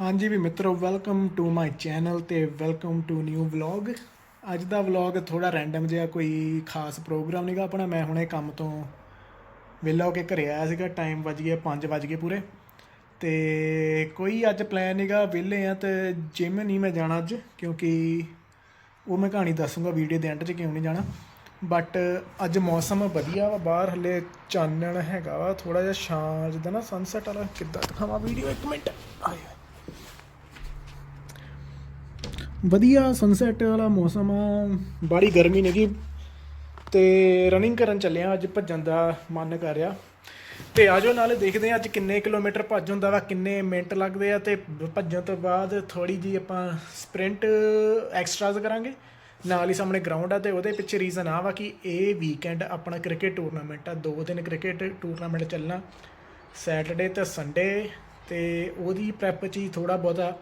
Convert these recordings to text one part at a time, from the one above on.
ਹਾਂਜੀ ਵੀ ਮਿੱਤਰੋ ਵੈਲਕਮ ਟੂ ਮਾਈ ਚੈਨਲ ਤੇ ਵੈਲਕਮ ਟੂ ਨਿਊ ਵਲੌਗ ਅੱਜ ਦਾ ਵਲੌਗ ਥੋੜਾ ਰੈਂਡਮ ਜਿਹਾ, ਕੋਈ ਖਾਸ ਪ੍ਰੋਗਰਾਮ ਨਹੀਂਗਾ ਆਪਣਾ। ਮੈਂ ਹੁਣੇ ਕੰਮ ਤੋਂ ਵਿਹਲਾ ਹੋ ਕੇ ਘਰੇ ਆਇਆ ਸੀਗਾ ਟਾਈਮ ਵੱਜ ਗਿਆ 5 ਵੱਜ ਗਏ ਪੂਰੇ। ਤੇ ਕੋਈ ਅੱਜ ਪਲਾਨ ਨਹੀਂਗਾ ਵਿਹਲੇ ਆ ਤੇ ਜਿਮ ਨਹੀਂ ਮੈਂ ਜਾਣਾ ਅੱਜ, ਕਿਉਂਕਿ ਉਹ ਮੈਂ ਕਹਾਣੀ ਦੱਸੂਗਾ ਵੀਡੀਓ ਦੇ ਐਂਡ 'ਚ ਕਿਉਂ ਨਹੀਂ ਜਾਣਾ। ਬਟ ਅੱਜ ਮੌਸਮ ਵਧੀਆ ਵਾ, ਬਾਹਰ ਹਲੇ ਚਾਨਣ ਹੈਗਾ ਵਾ ਥੋੜਾ ਜਿਹਾ ਛਾਂ, ਜਿੱਦਾਂ ਨਾ ਸਨਸੈਟ ਵਾਲਾ, ਕਿੱਦਾਂ ਦਿਖਾਵਾਂ ਵੀਡੀਓ ਇੱਕ ਮਿੰਟ। ਆਇਆ ਵਧੀਆ ਸਨਸੈਟ ਵਾਲਾ ਮੌਸਮ ਆ ਬਾੜੀ ਗਰਮੀ ਨਹੀਂਗੀ ਤੇ ਰਨਿੰਗ ਕਰਨ ਚੱਲਿਆ ਅੱਜ ਭੱਜਣ ਦਾ ਮਨ ਕਰ ਰਿਹਾ। ਤੇ ਆਜੋ ਨਾਲੇ ਦੇਖਦੇ ਆ ਅੱਜ ਕਿੰਨੇ ਕਿਲੋਮੀਟਰ ਭੱਜ ਹੁੰਦਾ ਵਾ, ਕਿੰਨੇ ਮਿੰਟ ਲੱਗਦੇ ਆ, ਤੇ ਭੱਜਣ ਤੋਂ ਬਾਅਦ ਥੋੜੀ ਜੀ ਆਪਾਂ ਸਪ੍ਰਿੰਟ ਐਕਸਟਰਾਜ਼ ਕਰਾਂਗੇ। ਨਾਲ ਹੀ ਸਾਹਮਣੇ ਗਰਾਊਂਡ ਆ, ਤੇ ਉਹਦੇ ਪਿੱਛੇ ਰੀਜ਼ਨ ਆ ਵਾ ਕਿ ਇਹ ਵੀਕਐਂਡ ਆਪਣਾ ਕ੍ਰਿਕਟ ਟੂਰਨਾਮੈਂਟ ਆ। ਦੋ ਦਿਨ ਕ੍ਰਿਕਟ ਟੂਰਨਾਮੈਂਟ ਚੱਲਣਾ ਸੈਟਰਡੇ ਤੇ ਸੰਡੇ ਤੇ ਉਹਦੀ ਪ੍ਰੈਪ 'ਚ ਹੀ ਥੋੜਾ ਬਹੁਤਾ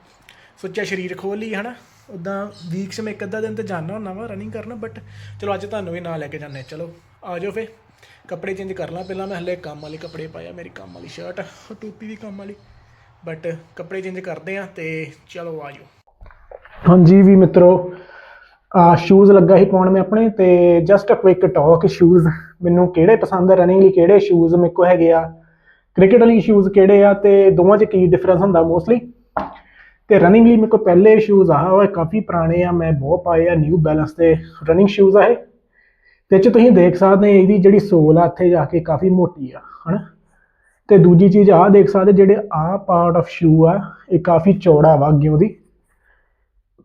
ਸੁੱਚਾ ਸਰੀਰ ਖੋਲ ਲਈ ਹਨਾ? ਉਦਾਂ ਵੀਕ 'ਚ ਮੈਂ ਇੱਕ ਅੱਧਾ ਦਿਨ ਤੇ ਜਾਣਾ ਹੁੰਦਾ ਵਾ ਰਨਿੰਗ ਕਰਨ ਬਟ ਚਲੋ ਅੱਜ ਤੁਹਾਨੂੰ ਵੀ ਨਾਲ ਲੈ ਕੇ ਜਾਂਦੇ ਚਲੋ, ਆ ਜਾਓ ਫੇ ਕੱਪੜੇ ਚੇਂਜ ਕਰ ਲਾਂ। ਪਹਿਲਾਂ ਮੈਂ ਹਲੇ ਕੰਮ ਵਾਲੇ ਕੱਪੜੇ ਪਾਇਆ ਮੇਰੀ ਕੰਮ ਵਾਲੀ ਸ਼ਰਟ ਟੋਪੀ ਵੀ ਕੰਮ ਵਾਲੀ। ਬਟ ਕੱਪੜੇ ਚੇਂਜ ਕਰਦੇ ਆ ਤੇ ਚਲੋ ਆ ਜਾਓ। ਹਾਂਜੀ ਵੀ ਮਿੱਤਰੋ, ਆ ਸ਼ੂਜ਼ ਲੱਗਾ ਹੀ ਪਾਉਣ ਮੈਂ ਆਪਣੇ ਤੇ just a quick talk shoes ਮੈਨੂੰ ਕਿਹੜੇ ਪਸੰਦ ਆ ਰਨਿੰਗ ਲਈ ਕਿਹੜੇ ਸ਼ੂਜ਼ ਮੇਰੇ ਕੋ ਹੈਗੇ ਆ। ਕ੍ਰਿਕਟ ਲਈ ਸ਼ੂਜ਼ ਕਿਹੜੇ ਆ ਤੇ ਦੋਵਾਂ 'ਚ ਕੀ ਡਿਫਰੈਂਸ ਹੁੰਦਾ ਮੋਸਟਲੀ ਤੇ ਰਨਿੰਗ ਲਈ ਮੇਰੇ ਕੋਲ ਪਹਿਲੇ ਸ਼ੂਜ਼ ਆ ਉਹ ਕਾਫੀ ਪੁਰਾਣੇ ਆ, ਮੈਂ ਬਹੁਤ ਪਾਏ ਆ ਨਿਊ ਬੈਲੈਂਸ ਦੇ ਰਨਿੰਗ ਸ਼ੂਜ਼ ਆ ਇਹ। ਤੇ 'ਚ ਤੁਸੀਂ ਦੇਖ ਸਕਦੇ ਇਹਦੀ ਜਿਹੜੀ ਸੋਲ ਆ, ਇੱਥੇ ਜਾ ਕੇ ਕਾਫੀ ਮੋਟੀ ਆ, ਹਨਾ? ਤੇ ਦੂਜੀ ਚੀਜ਼ ਆ ਦੇਖ ਸਕਦੇ, ਜਿਹੜੇ ਆ ਪਾਰਟ ਆਫ ਸ਼ੂ ਆ, ਇਹ ਕਾਫੀ ਚੌੜਾ ਵਾ ਅੱਗੇ ਉਹਦੀ।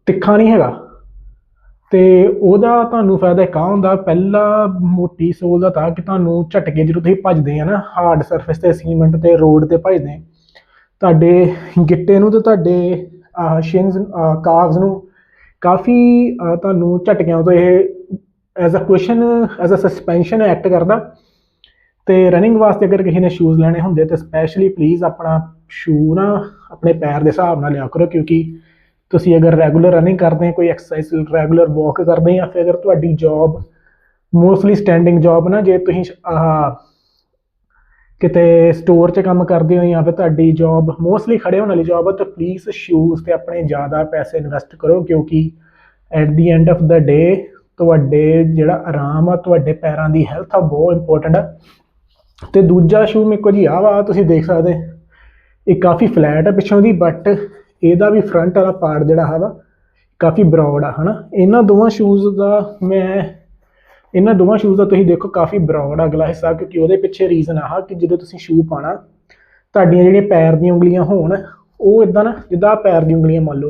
ਤਿੱਖਾ ਨਹੀਂ ਹੈਗਾ। ਤੇ ਉਹਦਾ ਤੁਹਾਨੂੰ ਫਾਇਦਾ ਕਾ ਹੁੰਦਾ, ਪਹਿਲਾ ਮੋਟੀ ਸੋਲ ਦਾ ਤਾਂ ਕਿ ਤੁਹਾਨੂੰ ਝਟਕੇ ਜਦੋਂ ਤੁਸੀਂ ਭੱਜਦੇ ਆ ਨਾ ਹਾਰਡ ਸਰਫੇਸ ਤੇ ਸੀਮੈਂਟ ਤੇ ਰੋਡ ਤੇ ਭੱਜਦੇ ਤੁਹਾਡੇ ਗਿੱਟੇ ਨੂੰ ਤੇ ਤੁਹਾਡੇ ਸ਼ਿਨਸ ਕਾਫਸ ਨੂੰ ਕਾਫੀ ਤੁਹਾਨੂੰ ਝਟਕਿਆਂ ਤੋਂ ਇਹ as a cushion as a suspension act ਕਰਦਾ। ਤੇ ਰਨਿੰਗ ਵਾਸਤੇ ਅਗਰ ਕਿਸੇ ਨੇ ਸ਼ੂਜ਼ ਲੈਣੇ ਹੁੰਦੇ, ਤੇ ਸਪੈਸ਼ਲੀ ਪਲੀਜ਼ ਆਪਣਾ ਸ਼ੂ ਨਾ ਆਪਣੇ ਪੈਰ ਦੇ ਹਿਸਾਬ ਨਾਲ ਲਿਆ ਕਰੋ, ਕਿਉਂਕਿ ਤੁਸੀਂ ਅਗਰ ਰੈਗੂਲਰ ਰਨਿੰਗ ਕਰਦੇ ਆ ਕੋਈ ਐਕਸਰਸਾਈਜ਼ ਰੈਗੂਲਰ ਵਾਕ ਕਰਦੇ, ਜਾਂ ਫਿਰ ਅਗਰ ਤੁਹਾਡੀ ਜੌਬ ਮੋਸਟਲੀ ਸਟੈਂਡਿੰਗ ਜੌਬ ਨਾ, ਜੇ ਤੁਸੀਂ ਕਿਤੇ ਸਟੋਰ 'ਚ ਕੰਮ ਕਰਦੇ ਹੋ ਜਾਂ ਫਿਰ ਤੁਹਾਡੀ ਜੌਬ ਮੋਸਟਲੀ ਖੜੇ ਹੋਣ ਵਾਲੀ ਜੌਬ ਹੈ ਤਾਂ ਪਲੀਜ਼ ਸ਼ੂਜ਼ ਤੇ ਆਪਣੇ ਜ਼ਿਆਦਾ ਪੈਸੇ ਇਨਵੈਸਟ ਕਰੋ ਕਿਉਂਕਿ at the end of the day ਤੁਹਾਡੇ ਜਿਹੜਾ ਆਰਾਮ ਆ, ਤੁਹਾਡੇ ਪੈਰਾਂ ਦੀ ਹੈਲਥ ਆ ਬਹੁਤ ਇੰਪੋਰਟੈਂਟ ਆ। ਤੇ ਦੂਜਾ ਸ਼ੂ ਮੇਰੇ ਕੋਲ ਜੀ ਆ ਵਾ, ਤੁਸੀਂ ਦੇਖ ਸਕਦੇ ਇਹ ਕਾਫੀ ਫਲੈਟ ਆ ਪਿੱਛੋਂ ਦੀ ਬਟ ਇਹਦਾ ਵੀ ਫਰੰਟ ਵਾਲਾ ਪਾਰਟ ਜਿਹੜਾ ਹੈ ਵਾ, ਕਾਫੀ ਬ੍ਰੌਡ ਆ, ਹਨਾ? ਇਹਨਾਂ ਦੋਵਾਂ ਸ਼ੂਜ਼ ਦਾ ਮੈਂ ਇਹਨਾਂ ਦੋਵਾਂ ਸ਼ੂਜ਼ ਦਾ ਤੁਸੀਂ ਦੇਖੋ ਕਾਫੀ ਬ੍ਰੌਡ ਅਗਲਾ ਹਿੱਸਾ, ਕਿਉਂਕਿ ਉਹਦੇ ਪਿੱਛੇ ਰੀਜ਼ਨ ਆਹ ਕਿ ਜਦੋਂ ਤੁਸੀਂ ਸ਼ੂ ਪਾਣਾ ਤੁਹਾਡੀਆਂ ਜਿਹੜੀਆਂ ਪੈਰ ਦੀਆਂ ਉਂਗਲੀਆਂ ਹੋਣ, ਉਹ ਇਦਾਂ ਨਾ, ਜਿੱਦਾਂ ਪੈਰ ਦੀ ਉਂਗਲੀਆਂ ਮੰਨ ਲਓ,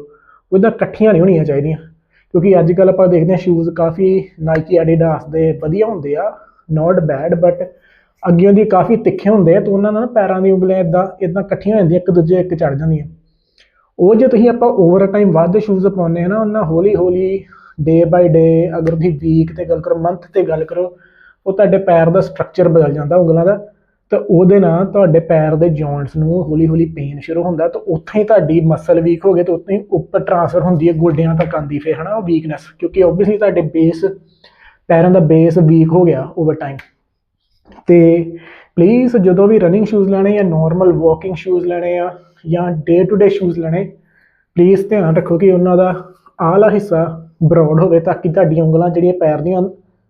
ਉਹ ਇਦਾਂ ਇਕੱਠੀਆਂ ਨਹੀਂ ਹੋਣੀਆਂ ਚਾਹੀਦੀਆਂ। ਕਿਉਂਕਿ ਅੱਜ ਕੱਲ ਆਪਾਂ ਦੇਖਦੇ ਹਾਂ ਸ਼ੂਜ਼ ਕਾਫੀ ਨਾਈਕੀ ਐਡੀਡਾਸ ਦੇ ਵਧੀਆ ਹੁੰਦੇ ਆ ਨਾਟ ਬੈਡ ਬਟ ਅੱਗੇ ਦੀ ਕਾਫੀ ਤਿੱਖੇ ਹੁੰਦੇ ਆ, ਤਾਂ ਉਹਨਾਂ ਨਾਲ ਪੈਰਾਂ ਦੀ ਉਂਗਲੀਆਂ ਇਦਾਂ ਇਦਾਂ ਇਕੱਠੀਆਂ ਹੋ ਜਾਂਦੀਆਂ, ਇੱਕ ਦੂਜੇ ਇੱਕ ਚੜ ਜਾਂਦੀਆਂ। ਉਹ ਜੇ ਤੁਸੀਂ ਆਪਾਂ ਓਵਰ ਟਾਈਮ ਵੱਧ ਸ਼ੂਜ਼ ਪਾਉਂਦੇ ਆ ਨਾ, ਉਹਨਾਂ ਹੌਲੀ ਹੌਲੀ ਡੇ ਬਾਈ ਡੇ ਅਗਰ ਤੁਸੀਂ ਵੀਕ ਤੇ ਗੱਲ ਕਰੋ ਮੰਥ ਤੇ ਗੱਲ ਕਰੋ, ਉਹ ਤੁਹਾਡੇ ਪੈਰ ਦਾ ਸਟਰਕਚਰ ਬਦਲ ਜਾਂਦਾ ਉਂਗਲਾਂ ਦਾ। ਤਾਂ ਉਹਦੇ ਨਾਲ ਤੁਹਾਡੇ ਪੈਰ ਦੇ ਜੌਇੰਟਸ ਨੂੰ ਹੌਲੀ ਹੌਲੀ ਪੇਨ ਸ਼ੁਰੂ ਹੁੰਦਾ, ਤਾਂ ਉੱਥੇ ਹੀ ਤੁਹਾਡੀ ਮਸਲ ਵੀਕ ਹੋ ਗਏ ਤਾਂ ਉੱਥੇ ਹੀ ਉੱਪਰ ਟ੍ਰਾਂਸਫਰ ਹੁੰਦੀ ਹੈ, ਗੋਡਿਆਂ ਤੱਕ ਆਉਂਦੀ ਫਿਰ, ਹਨਾ, ਉਹ ਵੀਕਨੈਸ ਕਿਉਂਕਿ ਓਬਵੀਅਸਲੀ ਤੁਹਾਡੇ ਬੇਸ ਪੈਰਾਂ ਦਾ ਬੇਸ ਵੀਕ ਹੋ ਗਿਆ ਓਵਰ ਟਾਈਮ ਤੇ ਪਲੀਜ਼ ਜਦੋਂ ਵੀ ਰਨਿੰਗ ਸ਼ੂਜ਼ ਲੈਣੇ ਜਾਂ ਨਾਰਮਲ ਵਾਕਿੰਗ ਸ਼ੂਜ਼ ਲੈਣੇ ਆ ਜਾਂ ਡੇ ਟੂ ਡੇ ਸ਼ੂਜ਼ ਲੈਣੇ ਪਲੀਜ਼ ਧਿਆਨ ਰੱਖੋ ਕਿ ਉਹਨਾਂ ਦਾ ਆਲਾ ਹਿੱਸਾ ਬਰੋਡ ਹੋਵੇ ਤਾਂ ਕਿ ਤੁਹਾਡੀਆਂ ਉਂਗਲਾਂ ਜਿਹੜੀਆਂ ਪੈਰ ਦੀਆਂ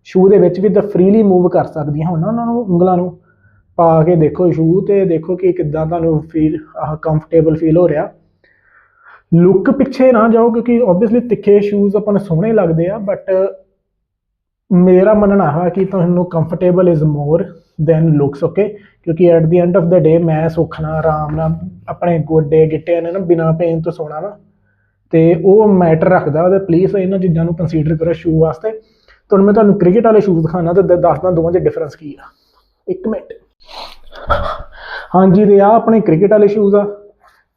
ਸ਼ੂ ਦੇ ਵਿੱਚ ਵੀ ਤਾਂ ਫ੍ਰੀਲੀ ਮੂਵ ਕਰ ਸਕਦੀਆਂ ਹੋਣ ਨਾ ਉਹਨਾਂ ਨੂੰ, ਉਂਗਲਾਂ ਨੂੰ। ਪਾ ਕੇ ਦੇਖੋ ਸ਼ੂ ਤੇ ਦੇਖੋ ਕਿ ਕਿੱਦਾਂ ਤੁਹਾਨੂੰ ਫੀਲ ਕੰਫਰਟੇਬਲ ਫੀਲ ਹੋ ਰਿਹਾ। ਲੁੱਕ ਪਿੱਛੇ ਨਾ ਜਾਓ ਕਿਉਂਕਿ ਆਬਵੀਅਸਲੀ ਤਿੱਖੇ ਸ਼ੂਜ਼ ਆਪਾਂ ਨੂੰ ਸੋਹਣੇ ਲੱਗਦੇ ਆ ਬਟ ਮੇਰਾ ਮੰਨਣਾ ਹੈ ਕਿ ਤੁਹਾਨੂੰ comfortable is more than looks okay ਕਿਉਂਕਿ at the end of the day ਮੈਂ ਸੁੱਖ ਨਾਲ, ਆਰਾਮ ਨਾਲ, ਆਪਣੇ ਗੋਡੇ ਗਿੱਟਿਆਂ ਨੇ ਨਾ ਬਿਨਾ ਪੇਨ ਤੋਂ ਸੋਣਾ ਨਾ ਤੇ ਉਹ ਮੈਟਰ ਰੱਖਦਾ ਉਹਦੇ ਪਲੀਜ਼ ਇਹਨਾਂ ਚੀਜ਼ਾਂ ਨੂੰ ਕੰਸੀਡਰ ਕਰੋ ਸ਼ੂ ਵਾਸਤੇ। ਤੁਹਾਨੂੰ ਮੈਂ ਤੁਹਾਨੂੰ ਕ੍ਰਿਕਟ ਵਾਲੇ ਸ਼ੂਜ਼ ਦਿਖਾਣਾ ਤੇ ਦ- ਦੱਸਦਾ ਦੋਵਾਂ 'ਚ ਡਿਫਰੈਂਸ ਕੀ ਆ। ਇੱਕ ਮਿੰਟ। ਹਾਂਜੀ ਤੇ ਆ ਆਪਣੇ ਕ੍ਰਿਕਟ ਵਾਲੇ ਸ਼ੂਜ਼ ਆ।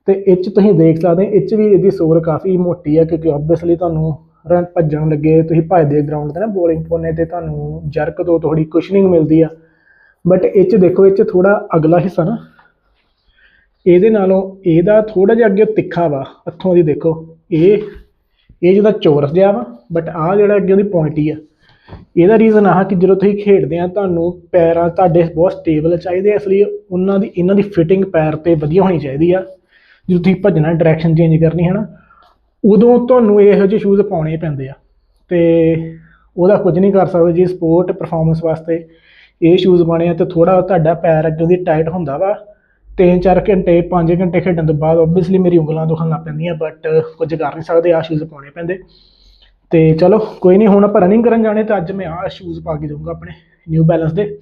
ਤੇ ਇਹ 'ਚ ਤੁਸੀਂ ਦੇਖ ਸਕਦੇ ਇਹ 'ਚ ਵੀ ਇਹਦੀ ਸੋਲ ਕਾਫੀ ਮੋਟੀ ਆ ਕਿਉਂਕਿ ਆਬਵੀਅਸਲੀ ਤੁਹਾਨੂੰ ਰਨ ਭੱਜਣ ਲੱਗੇ, ਤੁਸੀਂ ਭੱਜਦੇ ਗਰਾਊਂਡ ਤੇ ਨਾ ਬੋਲਿੰਗ ਪਾਉਣੇ ਤੇ ਤੁਹਾਨੂੰ ਜਰਕ ਤੋਂ ਥੋੜੀ ਕੁਸ਼ਨਿੰਗ ਮਿਲਦੀ ਆ। ਬਟ ਇਹ 'ਚ ਦੇਖੋ, ਇਹ 'ਚ ਥੋੜਾ ਅਗਲਾ ਹਿੱਸਾ ਨਾ। ਇਹਦੇ ਨਾਲੋਂ ਇਹਦਾ ਥੋੜਾ ਜਿਹਾ ਅੱਗੇ ਤਿੱਖਾ ਵਾ, ਹੱਥੋਂ ਦੀ ਦੇਖੋ। ਇਹ ਇਹ ਜਿਹਦਾ ਚੋਰਸ ਜਿਹਾ ਵਾ ਬਟ ਆ ਜਿਹੜਾ ਅੱਗੇ ਉਹਦੀ ਪੁਆਇੰਟੀ ਆ। ਇਹਦਾ ਰੀਜ਼ਨ ਆਹ ਕਿ ਜਦੋਂ ਤੁਸੀਂ ਖੇਡਦੇ ਆ ਤੁਹਾਨੂੰ ਪੈਰਾਂ ਤੁਹਾਡੇ ਬਹੁਤ ਸਟੇਬਲ ਚਾਹੀਦੇ ਆ, ਇਸ ਲਈ ਉਹਨਾਂ ਦੀ ਇਹਨਾਂ ਦੀ ਫਿਟਿੰਗ ਪੈਰ ਤੇ ਵਧੀਆ ਹੋਣੀ ਚਾਹੀਦੀ ਆ। ਜਦੋਂ ਤੁਸੀਂ ਭੱਜਣਾ ਡਾਇਰੈਕਸ਼ਨ ਚੇਂਜ ਕਰਨੀ ਹੈ ਨਾ ਉਦੋਂ ਤੁਹਾਨੂੰ ਇਹੋ ਜਿਹੇ ਸ਼ੂਜ਼ ਪਾਉਣੇ ਪੈਂਦੇ ਆ। ਤੇ ਉਹਦਾ ਕੁਝ ਨਹੀਂ ਕਰ ਸਕਦੇ ਜੀ ਸਪੋਰਟ ਪਰਫਾਰਮੈਂਸ ਵਾਸਤੇ ਇਹ ਸ਼ੂਜ਼ ਪਾਉਣੇ ਆ ਤੇ ਥੋੜਾ ਤੁਹਾਡਾ ਪੈਰ ਅੱਗੇ ਦੀ ਟਾਈਟ ਹੁੰਦਾ ਵਾ। ਤਿੰਨ ਚਾਰ ਘੰਟੇ, ਪੰਜ ਘੰਟੇ ਖੇਡਣ ਤੋਂ ਬਾਅਦ ਓਬਵੀਅਸਲੀ ਮੇਰੀ ਉਂਗਲਾਂ ਦੁਖਣ ਲੱਗ ਪੈਂਦੀਆਂ ਬਟ ਕੁਝ ਕਰ ਨਹੀਂ ਸਕਦੇ ਆ ਸ਼ੂਜ਼ ਪਾਉਣੇ ਪੈਂਦੇ। ਤੇ ਚਲੋ, ਕੋਈ ਨਹੀਂ, ਹੁਣ ਆਪਾਂ ਰਨਿੰਗ ਕਰਨ ਜਾਣੇ, ਤਾਂ ਅੱਜ ਮੈਂ ਆਹ ਸ਼ੂਜ਼ ਪਾ ਕੇ ਜਾਊਂਗਾ ਆਪਣੇ ਨਿਊ ਬੈਲੈਂਸ ਦੇ।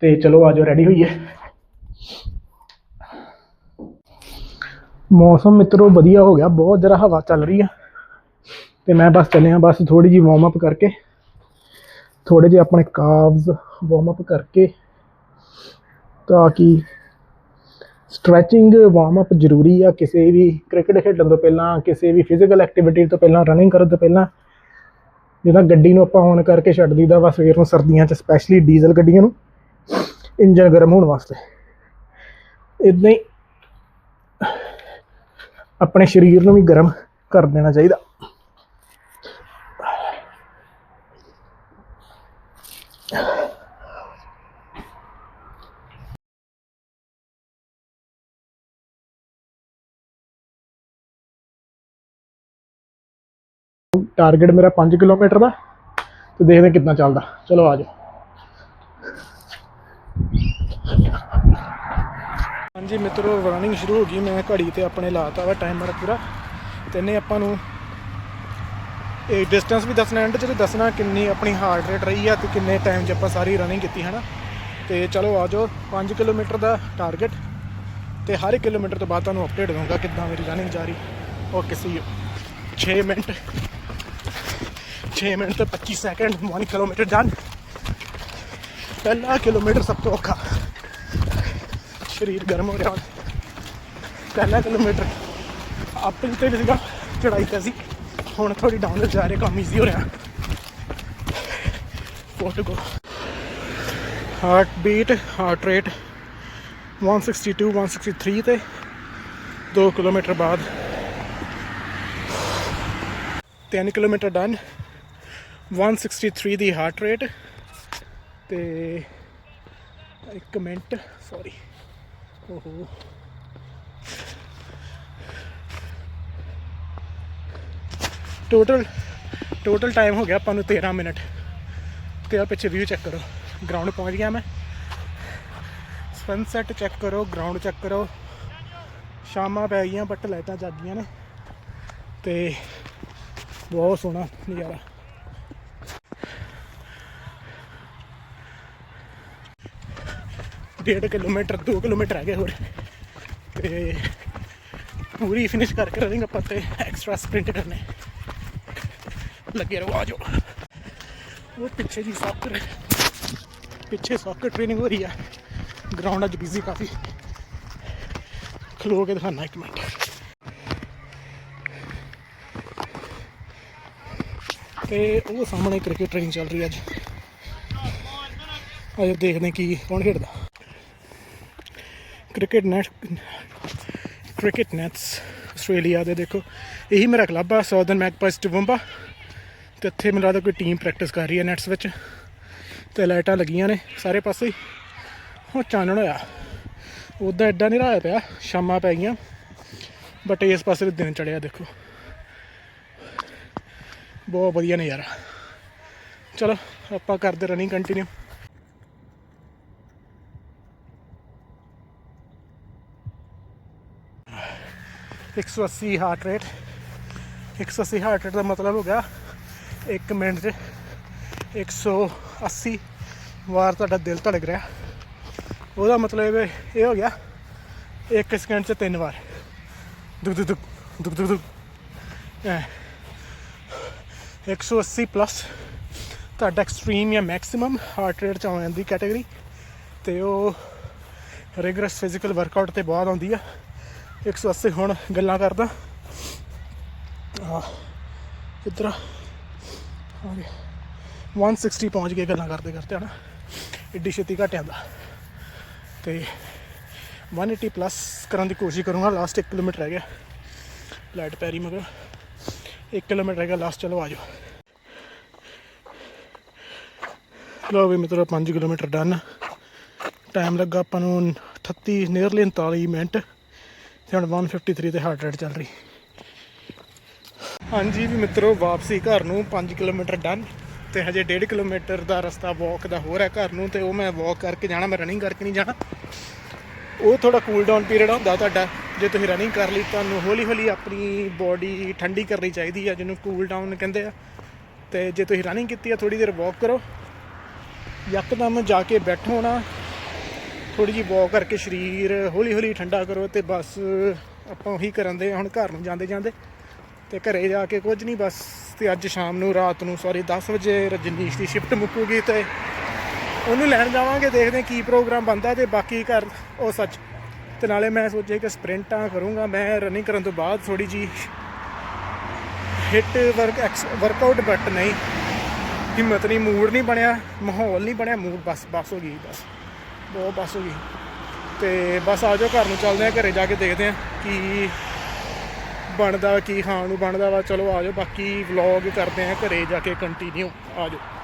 ਤੇ ਚਲੋ ਆਜੋ ਰੈਡੀ ਹੋਈਏ। ਮੌਸਮ ਮਿੱਤਰੋ ਵਧੀਆ ਹੋ ਗਿਆ, ਬਹੁਤ ਜਰਾ ਹਵਾ ਚੱਲ ਰਹੀ ਆ। ਤੇ ਮੈਂ ਬਸ ਚੱਲਿਆ, ਬਸ ਥੋੜੀ ਜੀ ਵਾਰਮ ਅਪ ਕਰਕੇ ਥੋੜੇ ਜਿਹੇ ਆਪਣੇ ਕਾਵਸ ਵਾਰਮ ਅਪ ਕਰਕੇ, ਤਾਂ ਕਿ ਸਟ੍ਰੈਚਿੰਗ ਵਾਰਮ ਅਪ ਜ਼ਰੂਰੀ ਆ, ਕਿਸੇ ਵੀ ਕ੍ਰਿਕਟ ਖੇਡਣ ਤੋਂ ਪਹਿਲਾਂ, ਕਿਸੇ ਵੀ ਫਿਜ਼ੀਕਲ ਐਕਟੀਵਿਟੀ ਤੋਂ ਪਹਿਲਾਂ ਰਨਿੰਗ ਕਰਨ ਤੋਂ ਪਹਿਲਾਂ, ਜਿੱਦਾਂ ਗੱਡੀ ਨੂੰ ਆਪਾਂ ਔਨ ਕਰਕੇ ਛੱਡ ਦਈਦਾ ਵਾ, ਸਵੇਰ ਨੂੰ ਸਰਦੀਆਂ 'ਚ ਸਪੈਸ਼ਲੀ ਡੀਜ਼ਲ ਗੱਡੀਆਂ ਨੂੰ ਇੰਜਨ ਗਰਮ ਹੋਣ ਵਾਸਤੇ। ਇਦਾਂ ਹੀ ਆਪਣੇ ਸਰੀਰ ਨੂੰ ਵੀ ਗਰਮ ਕਰ ਦੇਣਾ ਚਾਹੀਦਾ। ਟਾਰਗੇਟ ਮੇਰਾ 5 ਕਿਲੋਮੀਟਰ ਦਾ ਤੇ ਦੇਖਦੇ ਕਿੰਨਾ ਚੱਲਦਾ। ਚਲੋ ਆ ਜਾਓ। ਹਾਂਜੀ ਮਿੱਤਰੋ ਰਨਿੰਗ ਸ਼ੁਰੂ ਹੋ ਗਈ। ਮੈਂ ਘੜੀ ਤੇ ਆਪਣੇ ਲਾਤਾ ਵਾ ਟਾਈਮਰ ਪੂਰਾ। ਤੇ ਇਹਨੇ ਆਪਾਂ ਨੂੰ ਇਹ ਡਿਸਟੈਂਸ ਵੀ ਦੱਸਣਾ ਐਂਡ 'ਚ ਤੇ ਦੱਸਣਾ ਕਿੰਨੀ ਆਪਣੀ ਹਾਰਟ ਰੇਟ ਰਹੀ ਆ ਤੇ ਕਿੰਨੇ ਟਾਈਮ 'ਚ ਆਪਾਂ ਸਾਰੀ ਰਨਿੰਗ ਕੀਤੀ ਹੈ ਨਾ ਤੇ ਚਲੋ ਆ ਜਾਓ। 5 ਕਿਲੋਮੀਟਰ ਦਾ ਟਾਰਗੇਟ ਤੇ ਹਰ ਕਿਲੋਮੀਟਰ ਤੋਂ ਬਾਅਦ ਤੁਹਾਨੂੰ ਅਪਡੇਟ ਦਊਂਗਾ ਕਿੱਦਾਂ ਮੇਰੀ ਰਨਿੰਗ ਜਾ ਰਹੀ। Okay see you 6 minute. 6 minute ਤੇ 25 ਸੈਕਿੰਡ 1 ਕਿਲੋਮੀਟਰ ਡਨ ਪਹਿਲਾ ਕਿਲੋਮੀਟਰ ਸਭ ਤੋਂ ਔਖਾ ਸਰੀਰ ਗਰਮ ਹੋ ਰਿਹਾ ਪਹਿਲਾ ਕਿਲੋਮੀਟਰ ਅਪਿਲ ਤੇ ਵੀ ਸੀਗਾ ਚੜਾਈ ਤੇ ਸੀ ਹੁਣ ਥੋੜੀ ਡਾਊਨ ਜਾ ਰਿਹਾ ਕੰਮ ਈਜ਼ੀ ਹੋ ਰਿਹਾ four go heart beat heart rate 162 163 ਤੇ 2 ਕਿਲੋਮੀਟਰ ਬਾਅਦ 3 ਕਿਲੋਮੀਟਰ ਡਨ 163 ਦੀ ਹਾਰਟ ਰੇਟ ਤੇ ਇੱਕ ਮਿੰਟ ਸੌਰੀ ਓਹੋ। ਟੋਟਲ ਟੋਟਲ ਟਾਈਮ ਹੋ ਗਿਆ ਆਪਾਂ ਨੂੰ 13 ਮਿੰਟ। ਤੇ ਆ ਪਿੱਛੇ ਵਿਊ ਚੈੱਕ ਕਰੋ। ਗਰਾਊਂਡ ਪਹੁੰਚ ਗਿਆ ਮੈਂ। ਸਨਸੈਟ ਚੈੱਕ ਕਰੋ ਗਰਾਊਂਡ ਚੈੱਕ ਕਰੋ। ਸ਼ਾਮਾਂ ਪੈ ਗਈਆਂ ਬਟ ਲਾਈਟਾਂ ਜਗ ਨੇ। ਤੇ ਬਹੁਤ ਸੋਹਣਾ ਨਜ਼ਾਰਾ। ਡੇਢ ਕਿਲੋਮੀਟਰ 2 ਕਿਲੋਮੀਟਰ ਹੈਗੇ ਗਏ ਹੋਰ। ਤੇ ਪੂਰੀ ਫਿਨਿਸ਼ ਕਰਕੇ ਰਨਿੰਗ ਆਪਾਂ ਤੇ ਐਕਸਟਰਾ ਸਪ੍ਰਿੰਟ ਕਰਨੇ। ਲੱਗੇ ਰਹੋ ਆਜੋ ਉਹ ਪਿੱਛੇ ਜੀ ਸੌਕਰ ਪਿੱਛੇ ਸੌਕਰ ਟ੍ਰੇਨਿੰਗ ਹੋ ਰਹੀ ਆ। ਗਰਾਊਂਡ ਅੱਜ ਬਿਜ਼ੀ ਕਾਫੀ। ਖਲੋ ਕੇ ਦਿਖਾਣਾ ਇੱਕ ਮਿੰਟ। ਤੇ ਉਹ ਸਾਹਮਣੇ ਕ੍ਰਿਕਟ ਟ੍ਰੇਨਿੰਗ ਚੱਲ ਰਹੀ ਅੱਜ। ਅੱਜ ਦੇਖਦੇ ਹਾਂ ਕੀ ਕੌਣ ਖੇਡਦਾ। Cricket net, cricket nets Australia ਦੇ ਦੇਖੋ। ਇਹੀ ਮੇਰਾ ਕਲੱਬ ਆ ਸਾਊਥਰਨ ਮੈਗਪਾਈਸ ਟਵੰਬਾ ਤੇ ਇੱਥੇ ਮੈਨੂੰ ਲੱਗਦਾ ਕੋਈ ਟੀਮ ਪ੍ਰੈਕਟਿਸ ਕਰ ਰਹੀ ਹੈ ਨੈਟਸ ਵਿੱਚ। ਤੇ ਲਾਈਟਾਂ ਲੱਗੀਆਂ ਨੇ ਸਾਰੇ ਪਾਸੇ ਹੀ। ਹੁਣ ਚਾਨਣ ਹੋਇਆ। ਉੱਦਾਂ ਐਡਾ ਨਹੀਂ ਹੋਇਆ ਪਿਆ, ਸ਼ਾਮਾਂ ਪੈ ਗਈਆਂ। ਬਟ ਇਸ ਪਾਸੇ ਤੇ ਦਿਨ ਚੜਿਆ ਦੇਖੋ। ਬਹੁਤ ਵਧੀਆ ਨਜ਼ਾਰਾ। ਚਲੋ, ਆਪਾਂ ਕਰਦੇ ਰਨਿੰਗ ਕੰਟੀਨਿਊ ਇੱਕ ਸੌ ਅੱਸੀ ਹਾਰਟ ਰੇਟ 180 ਹਾਰਟ ਰੇਟ ਦਾ ਮਤਲਬ ਹੋ ਗਿਆ 1 ਮਿੰਟ 'ਚ 180 ਵਾਰ ਤੁਹਾਡਾ ਦਿਲ ਧੜਕ ਰਿਹਾ। ਉਹਦਾ ਮਤਲਬ ਇਹ ਹੋ ਗਿਆ 1 ਸਕਿੰਟ 'ਚ ਤਿੰਨ ਵਾਰ। ਦੁਕ ਦੁਕ ਦੁਕ ਦੁਕ ਦੁਕ ਦੁਕ ਐ। 180 ਪਲੱਸ ਤੁਹਾਡਾ ਐਕਸਟ੍ਰੀਮ ਜਾਂ ਮੈਕਸਿਮਮ ਹਾਰਟ ਰੇਟ ਚ ਆ ਜਾਂਦੀ ਕੈਟਾਗਰੀ ਤੇ ਉਹ ਰਿਗਰਸ ਫਿਜ਼ੀਕਲ ਵਰਕਆਊਟ ਤੇ ਬਹੁਤ ਆਉਂਦੀ ਆ। 180 ਹੁਣ ਗੱਲਾਂ ਕਰਦਾ। ਆ ਇਧਰ ਆ। ਗਿਆ 160 ਪਹੁੰਚ ਗਏ ਗੱਲਾਂ ਕਰਦੇ ਕਰਦੇ, ਹਨਾ? ਇੱਡੀ ਛੇਤੀ ਘਟ ਜਾਂਦਾ ਤੇ 180 ਪਲੱਸ ਕਰਨ ਦੀ ਕੋਸ਼ਿਸ਼ ਕਰੂੰਗਾ ਲਾਸਟ 1 ਕਿਲੋਮੀਟਰ ਰਹਿ ਗਿਆ। ਲਾਈਟ ਪੈਰੀ ਮਗਰ। 1 ਕਿਲੋਮੀਟਰ ਰਹਿ ਗਿਆ ਲਾਸਟ ਚਲੋ ਆ ਜਾਓ। ਲੋ ਵੀ ਮਿੱਤਰੋ 5 ਕਿਲੋਮੀਟਰ ਡਨ ਟਾਈਮ ਲੱਗਾ ਆਪਾਂ ਨੂੰ 38 ਨੀਅਰਲੀ 39 ਮਿੰਟ। ਤੇ ਹੁਣ 153 ਤੇ ਹਾਰਟ ਰੇਟ ਚੱਲ ਰਹੀ। ਹਾਂਜੀ ਵੀ ਮਿੱਤਰੋ, ਵਾਪਸੀ ਘਰ ਨੂੰ 5 ਕਿਲੋਮੀਟਰ ਡਨ ਤੇ ਹਜੇ 1.5 ਕਿਲੋਮੀਟਰ ਦਾ ਰਸਤਾ ਵਾਕ ਦਾ ਹੋਰ ਹੈ ਘਰ ਨੂੰ ਤੇ ਉਹ ਮੈਂ ਵਾਕ ਕਰਕੇ ਜਾਣਾ, ਮੈਂ ਰਨਿੰਗ ਕਰਕੇ ਨਹੀਂ ਜਾਣਾ। ਉਹ ਥੋੜਾ ਕੂਲ ਡਾਊਨ ਪੀਰੀਅਡ ਹੁੰਦਾ ਤੁਹਾਡਾ। ਜੇ ਤੁਸੀਂ ਰਨਿੰਗ ਕਰ ਲਈ, ਤੁਹਾਨੂੰ ਹੌਲੀ ਹੌਲੀ ਆਪਣੀ ਬੋਡੀ ਠੰਡੀ ਕਰਨੀ ਚਾਹੀਦੀ ਆ, ਜਿਹਨੂੰ ਕੂਲ ਡਾਊਨ ਕਹਿੰਦੇ ਆ। ਤੇ ਜੇ ਤੁਸੀਂ ਰਨਿੰਗ ਕੀਤੀ ਆ ਥੋੜੀ ਦੇਰ ਵਾਕ ਕਰੋ। ਯਕਦਮ ਜਾ ਕੇ ਬੈਠੋ ਨਾ। ਥੋੜੀ ਜਿਹੀ ਵਾਕ ਕਰਕੇ ਸਰੀਰ ਹੌਲੀ ਹੌਲੀ ਠੰਡਾ ਕਰੋ ਤੇ ਬਸ ਆਪਾਂ ਉਹੀ ਕਰਨ ਦੇ ਹੁਣ ਘਰ ਨੂੰ ਜਾਂਦੇ ਜਾਂਦੇ। ਤੇ ਘਰੇ ਜਾ ਕੇ ਕੁਝ ਨਹੀਂ, ਬਸ ਤੇ ਅੱਜ ਸ਼ਾਮ ਨੂੰ, ਰਾਤ ਨੂੰ ਸੌਰੀ 10 ਵਜੇ ਰਜਨੀਸ਼ ਦੀ ਸ਼ਿਫਟ ਮੁੱਕੂਗੀ ਤੇ ਉਹਨੂੰ ਲੈਣ ਜਾਵਾਂਗੇ, ਦੇਖਦੇ ਕੀ ਪ੍ਰੋਗਰਾਮ ਬਣਦਾ ਤੇ ਬਾਕੀ ਘਰ, ਉਹ ਸੱਚ। ਤੇ ਨਾਲੇ ਮੈਂ ਸੋਚਿਆ ਕਿ ਸਪ੍ਰਿੰਟਾਂ ਕਰੂੰਗਾ, ਮੈਂ ਰਨਿੰਗ ਕਰਨ ਤੋਂ ਬਾਅਦ ਥੋੜੀ ਜੀ ਹਿੱਟ ਵਰਕ ਵਰਕਆਊਟ ਬਟ ਨਹੀਂ। ਹਿੰਮਤ ਨਹੀਂ ਮੂਡ ਨਹੀਂ ਬਣਿਆ, ਮਾਹੌਲ ਨਹੀਂ ਬਣਿਆ ਮੂਡ ਬਸ ਬਸ ਹੋ ਗਈ, ਬਸ। ਬਹੁਤ ਬਸ ਹੋ ਗਈ। ਤੇ ਬਸ ਆ ਜਾਓ, ਘਰ ਨੂੰ ਚੱਲਦੇ ਆ ਘਰੇ ਜਾ ਕੇ ਦੇਖਦੇ ਆ ਕੀ ਬਣਦਾ, ਕੀ ਖਾਣ ਨੂੰ ਬਣਦਾ ਵਾ। ਚਲੋ ਆ ਜਾਓ, ਬਾਕੀ ਵਲੌਗ ਕਰਦੇ ਆ ਘਰੇ ਜਾ ਕੇ ਕੰਟੀਨਿਊ ਆ ਜਾਓ।